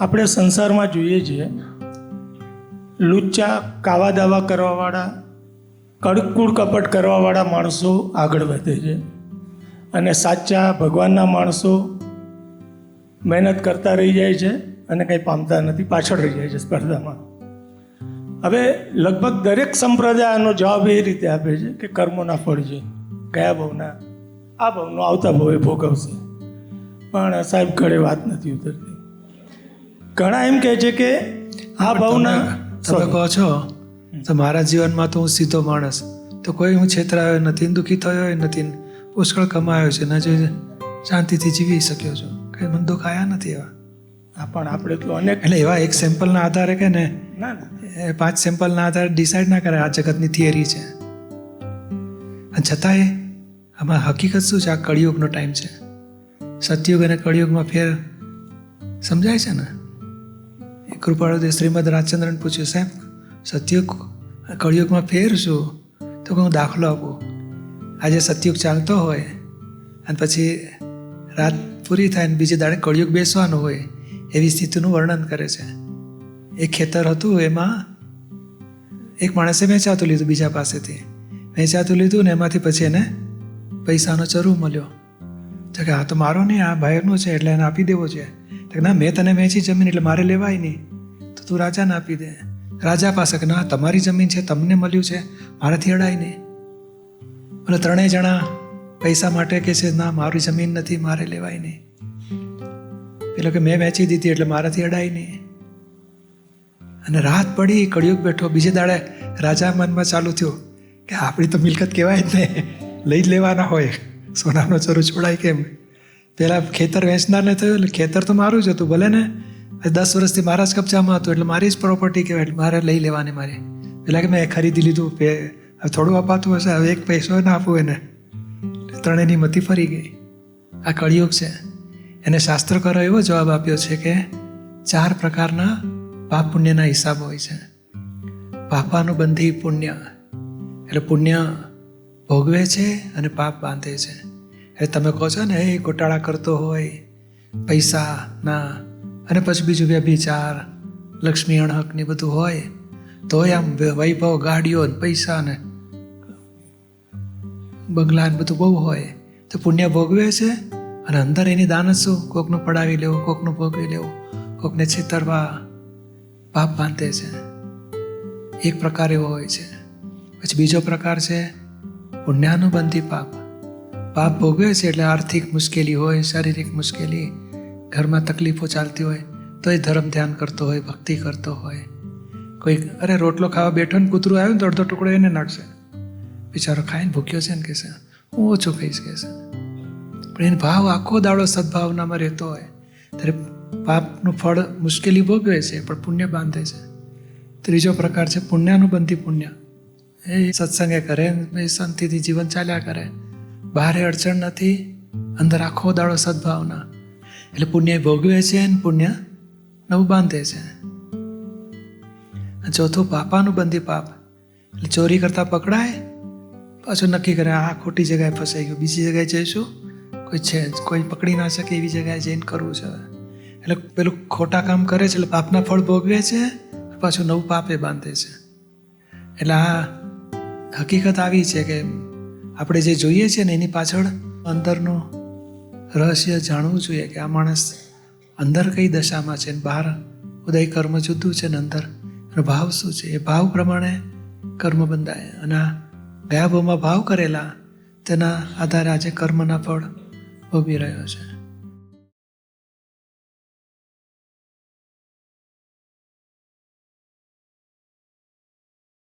આપણે સંસારમાં જોઈએ છીએ, લુચ્ચા કાવા દાવા કરવાવાળા કડકુડ કપટ કરવાવાળા માણસો આગળ વધે છે. અને સાચા ભગવાનના માણસો મહેનત કરતા રહી જાય છે અને કંઈ પામતા નથી, પાછળ રહી જાય છે સ્પર્ધામાં. હવે લગભગ દરેક સંપ્રદાયનો જવાબ એ રીતે આપે છે કે કર્મોના ફળ છે, કયા ભાવના, આ ભાવનો આવતા ભાવે ભોગવશે. પણ સાહેબ, ઘરે વાત નથી ઉતરતી. ઘણા એમ કહે છે કે આ ભાવના તમે કહો છો તો મારા જીવનમાં તો હું સીધો માણસ. તો કોઈ હું છેતરાયો નથી દુઃખી થયો નથી પુષ્કળ કમાયો છે ને જો શાંતિથી જીવી શક્યો છું. કંઈ મને દુઃખ આવ્યા નથી એવા. પણ આપણે તો અનેક એટલે એવા એક સેમ્પલના આધારે કે ને પાંચ સેમ્પલના આધારે ડિસાઈડ ના કરે આ જગતની થિયરી છે. અને છતાંય આમાં હકીકત શું છે? આ કળિયુગનો ટાઈમ છે. સતયુગ અને કળિયુગમાં ફેર સમજાય છે ને? એ કૃપાળુ શ્રીમદ રાજચંદ્રન પૂછ્યું, સાહેબ, સતયુગ, કળિયુગમાં ફેર શું? તો હું દાખલો આપું. આજે સતયુગ ચાલતો હોય અને પછી રાત પૂરી થાય ને બીજે દાડે કળિયુગ બેસવાનું હોય એવી સ્થિતિનું વર્ણન કરે છે. એક ખેતર હતું, એમાં એક માણસે વેચાતું લીધું બીજા પાસેથી. વેચાતું લીધું ને એમાંથી પછી એને પૈસાનો ચરુ મળ્યો. તો કે આ તો મારો નહીં આ ભાઈનું છે, એટલે એને આપી દેવો છે. ના, મેં તને વેચી જમીન એટલે મારે લેવાય નહીં. તો તું રાજાને આપી દે. રાજા પાસે કે ના, તમારી જમીન છે, તમને મળ્યું છે, મારાથી અડાય નહીં. અને ત્રણેય જણા પૈસા માટે કે છે, ના, મારી જમીન નથી, મારે લેવાય નહીં. પેલો કે, મેં વેચી દીધી એટલે મારાથી અડાય નહીં. અને રાત પડી, કળિયુગ બેઠો, બીજે દાડે રાજા મનમાં ચાલુ થયું કે આપણી તો મિલકત કહેવાય જ ને, લઈ જ લેવાના હોય. સોનાનો ચરો છોડાય કેમ? પેલા ખેતર વેચનારને થયું એટલે ખેતર તો મારું જ હતું, ભલે ને. દસ વર્ષથી મારા જ કબજામાં હતું, એટલે મારી જ પ્રોપર્ટી કહેવાય, એટલે મારે લઈ લેવાની મારી. પેલા કે મેં ખરીદી લીધું, પે હવે થોડું અપાતું હશે, હવે એક પૈસો ના આપવું એને. ત્રણેયની મતી ફરી ગઈ. આ કળિયુગ છે. એને શાસ્ત્રકારો એવો જવાબ આપ્યો છે કે ચાર પ્રકારના પાપ પુણ્યના હિસાબ હોય છે. પાપાનું બંધી પુણ્ય. એટલે પુણ્ય ભોગવે છે અને પાપ બાંધે છે. એટલે તમે કહો છો ને, એ ગોટાળા કરતો હોય પૈસાના અને પછી બીજું વ્યભિચાર, લક્ષ્મી અણહક ને બધું હોય તોય આમ વૈભવ, ગાડીઓ ને પૈસા ને બંગલા ને બધું બહુ હોય. તો પુણ્ય ભોગવે છે અને અંદર એની દાન શું કોકનું પડાવી લેવું, કોકનું ભોગવી લેવું, કોકને છેતરવા પાપ બાંધે છે. એક પ્રકાર એવો હોય છે. પછી બીજો પ્રકાર છે પુણ્યાનુબંધી પાપ. પાપ ભોગવે છે એટલે આર્થિક મુશ્કેલી હોય, શારીરિક મુશ્કેલી, ઘરમાં તકલીફો ચાલતી હોય તો એ ધર્મ ધ્યાન કરતો હોય, ભક્તિ કરતો હોય. કોઈ અરે રોટલો ખાવા બેઠો ને કૂતરું આવ્યું ને તો અડધો ટુકડો એને નાખશે. બિચારો ખાઈને ભૂખ્યો છે ને કહેશે હું ઓછું ખાઈશ કહેશે પણ એને ભાવ આખો દાડો સદભાવનામાં રહેતો હોય. ત્યારે પાપનું ફળ મુશ્કેલી ભોગવે છે, પણ પુણ્ય બાંધે છે. ત્રીજો પ્રકાર છે પુણ્યાનુબંધી પુણ્ય. એ સત્સંગે કરે એ શાંતિથી જીવન ચાલ્યા કરે. બહારે અડચણ નથી, અંદર આખો દાડો સદભાવના. એટલે પુણ્ય ભોગવે છે અને પુણ્ય નવું બાંધે છે ચોથું પાપાનું બંધી પાપ. એટલે ચોરી કરતા પકડાય, પાછું નક્કી કરે, આ ખોટી જગ્યાએ ફસાઈ ગયું, બીજી જગ્યાએ જઈશું? કોઈ છે કોઈ પકડી ના શકે એવી જગ્યાએ જઈને કરવું છે. એટલે પેલું ખોટા કામ કરે છે, એટલે પાપના ફળ ભોગવે છે, પાછું નવું પાપે બાંધે છે. એટલે આ હકીકત આવી છે કે આપણે જે જોઈએ છે ને, એની પાછળ અંદરનું રહસ્ય જાણવું જોઈએ કે આ માણસ અંદર કઈ દશામાં છે ને, બહાર ઉદય કર્મ જુદું છે ને, અંદર ભાવ શું છે? એ ભાવ પ્રમાણે કર્મ બંધાય. અને આ ગયા ભાવમાં ભાવ કરેલા તેના આધારે આજે કર્મના ફળ ભોગવી રહ્યો છે.